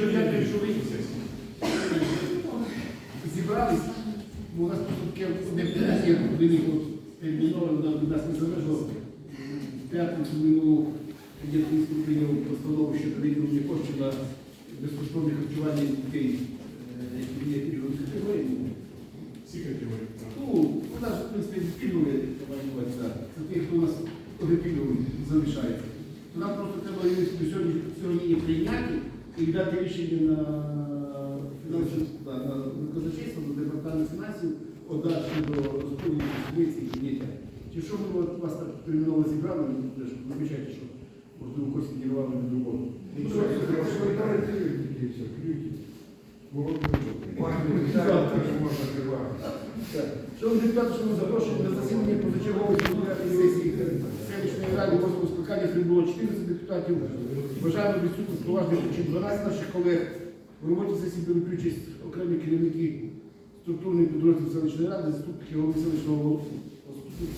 Якщо взяти рішовий зібрались, бо у нас просто таке одне питання, один терміново до нас не залежало. В П'ятницю минулого я прийняв постанову щодо виділення коштів на безкоштовне харчування дітей, е, які є пільгової категорії. Всі категорії. Ну, вона ж, в принципі, так. Це ті, хто у нас пільговий залишається. Нам просто треба сьогодні прийняти і дати рішення на фінансову да, на казначейство, на департамент фінансів, подати до розподілу субвенцій і підняття. Чи що ми от вас так терміново зібрали, ну, ви ж вибачайте, що можливо когось підірвали до роботу. Ну, що це, хорошо, давайте люди, все, ключі. Бо пані Віталій теж можна тривати. Так. Шановні депутати, що ми запрошуємо на засідання позачергової депутатської сесії селищної ради 8 скликання прибуло 14 депутатів. Бажаємо відсутність поважних причин 12 наших колег. В роботі сесії беруть участь окремі керівники структурних підрозділів селищної ради, заступники голови селищного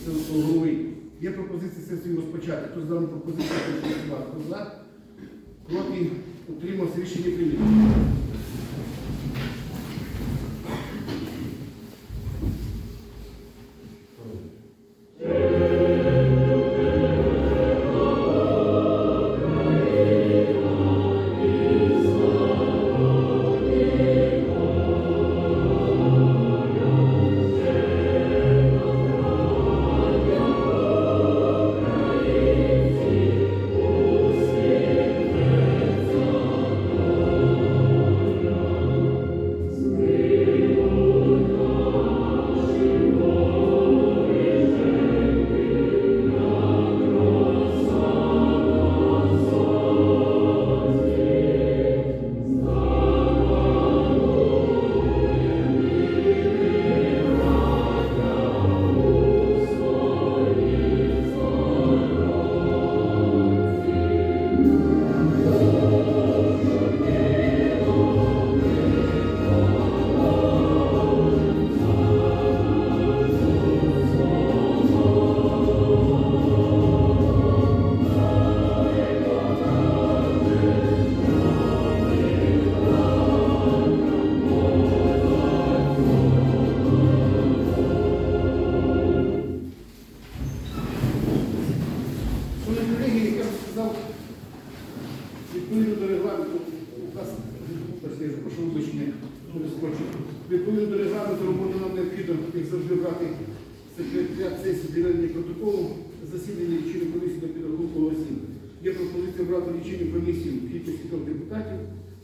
селищного голови. Є пропозиція сесії розпочати. Хто з дану пропозицію? Хто за? Проти? Утримався рішення прийнято. Сказав, відповідно до регламенту, у нас, я прошу вибачення. Відповідно до регламенту роботи нам необхідно, як завжди, брати секретаріат сесії для протоколу засідання лічильної комісії на підрахунку голосів. Є пропозиція брати лічильну комісію в кількості трьох депутатів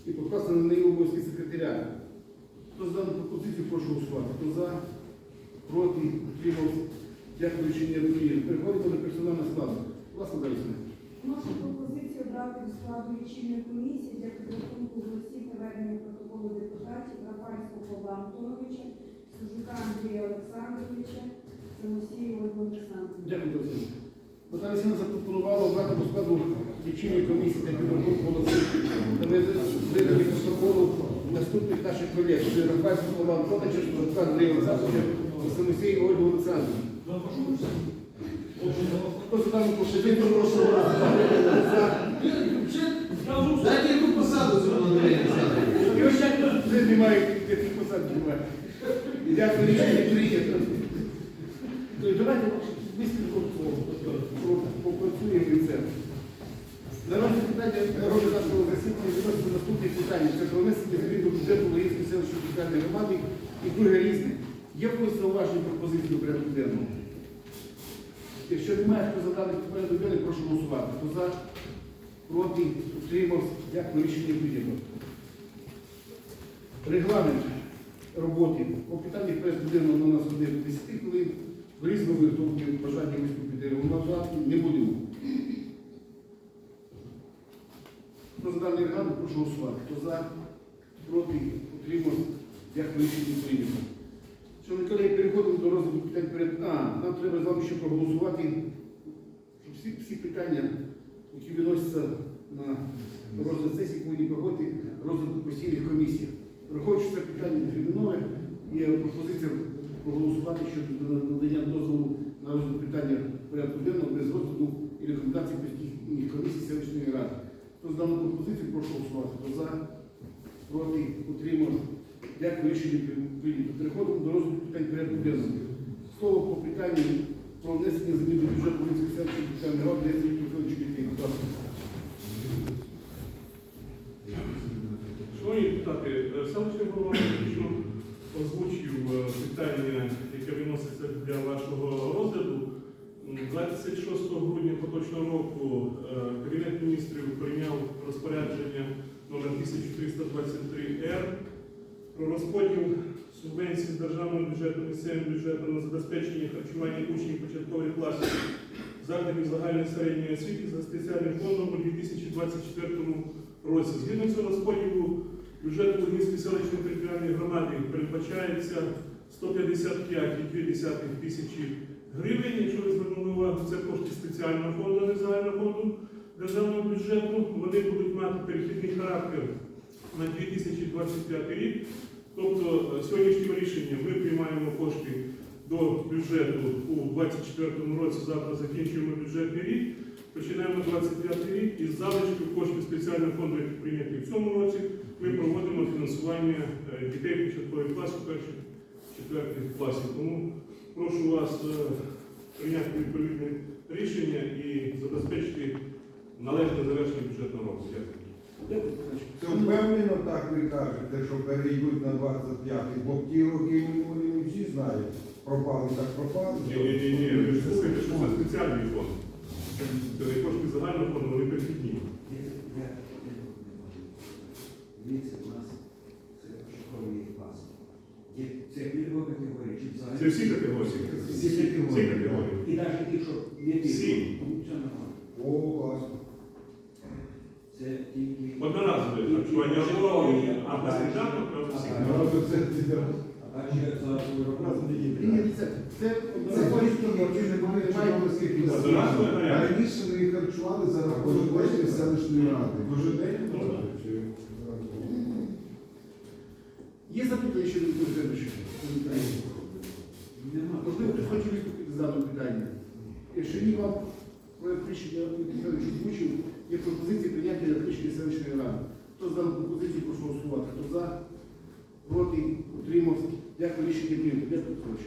і покласти на неї обов'язки секретаря. Хто за дану пропозицію, прошу голосувати. Хто за, проти, утримався. Дякую, рішення прийнято. Переходимо до персонального складу. Власне, далі. Нашу пропозицію брати до складу лічильної комісії для підрахунку голосів проведення протоколу депутатів Рафальського Павла Антоновича, Сужука Андрія Олександровича, Самосія Ольги Олександровича. Дякую. Наталя Сіна запропонувала обрати до складу лічильної комісії для підрахунку голосів та видання протоколу наступних наших колег. Це Рафальського Павла Антоновича, Сужука Андрія Олександровича та Самосія Олександровича. Дайте яку посаду цьому Андрію Олександровичу. І ось як вже немає таких посад немає. Вислідку попрацюємо це. Народне питання роду нашого засідання відноситься наступних питань. Це про внесення до бюджету Лаївської селищної громади і друге різне. Є колись зауважені пропозиції до порядку денного? Якщо немає, хто за даний порядок денний, прошу голосувати. Хто за, проти, утримався. Дякую, рішення прийнято. Регламент роботи. По питаннях порядку денного нас буде 10 хвилин. В різному виготовленні бажання виступити назвати не будемо. Хто за регламент, прошу голосувати. Хто за, проти, утримався. Дякую, рішення прийнято. Шановні колеги, переходимо до розгляду питань перед. А, нам треба з вами ще проголосувати, щоб всі, всі питання, які виносяться на розгляд сесії, повинні проходити розгляд постійних комісіях. Враховуючи питання термінове, є пропозиція проголосувати щодо надання дозволу на розгляд питання порядку денного без розгляду і рекомендацій постійних комісій селищної ради. Хто з дану пропозицію, прошу голосувати. Хто за, проти, утримався. Дякую, рішення прийнято. Переходимо до розгляду питань порядку денного. Слово по питанню про внесення змін до бюджету Волинської селищної Сергій Михайлович Кітей. Будь ласка. Шановні депутати, е, селищний голова фактично озвучив е, питання, яке виноситься для вашого розгляду. 26 грудня поточного року е, Кабінет міністрів прийняв розпорядження номер 1323-Р про розподіл субвенцій з державного бюджету місцевим бюджетом на забезпечення харчування учнів початкових класів закладів загальної середньої освіти за спеціальним фондом у 2024 році. Згідно цього розподілу бюджету Лугинської селищної територіальної громади передбачається 155,2 тисячі гривень. Якщо ви звернули увагу, це кошти спеціального фонду, не загального фонду державного бюджету. Вони будуть мати перехідний характер на 2025 рік. Тобто е, сьогоднішнім рішенням ми приймаємо кошти до бюджету у 2024 році. Завтра закінчуємо бюджетний рік. Починаємо 25 рік із залишків коштів спеціального фонду, які прийняті в цьому році. Ми проводимо фінансування е, дітей початкових класів, перших четвертих класів. Тому прошу вас е, прийняти відповідне рішення і забезпечити належне завершення бюджетного року. Дякую. Це впевнено, так ви кажете, що перейдуть на 25-й, бо ті роки вони не всі знають. Пропали так пропали. Ні, ні, ні, ні, ви ж сказали, що це спеціальний фонд. Це не кошти загального фонду, вони перехідні. Дивіться, у нас це шоковий клас. Є це пільгова категорія, чи взагалі? Це всі категорії. Всі Всі категорії. категорії. І навіть ті, що не Всі. пільгові. Нормально. О, класно. Раніше ми їх харчували за рахунок коштів селищної ради. Кожен день? Ну. Є запитання щодо бюджету? Нема. Можливо, хтось хоче виступити з даного питання. Якщо ні, вам проект рішення Михайлович озвучив, є пропозиції прийняття рішення селищної ради. Хто за пропозицію, прошу голосувати. Хто за, проти, утримався. Дякую, рішення прийнято. Дякую, Петрович.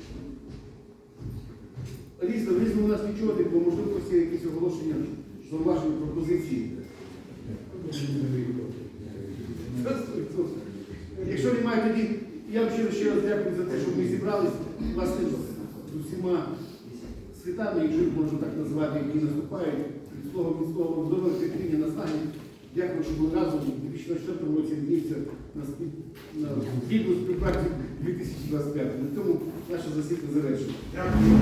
Різно, різно у нас нічого не було, можливо, є якісь оголошення, зауваження, пропозиції. Якщо немає, тоді я вам ще раз дякую за те, що ми зібрались власне з усіма світами, якщо їх можна так назвати, які наступають, від слова від слова здоров'я терпіння наснаги. Дякую, що були разом у 2024 році дивіться на спільну співпраці 2025. На цьому наше засідання завершено. Дякую.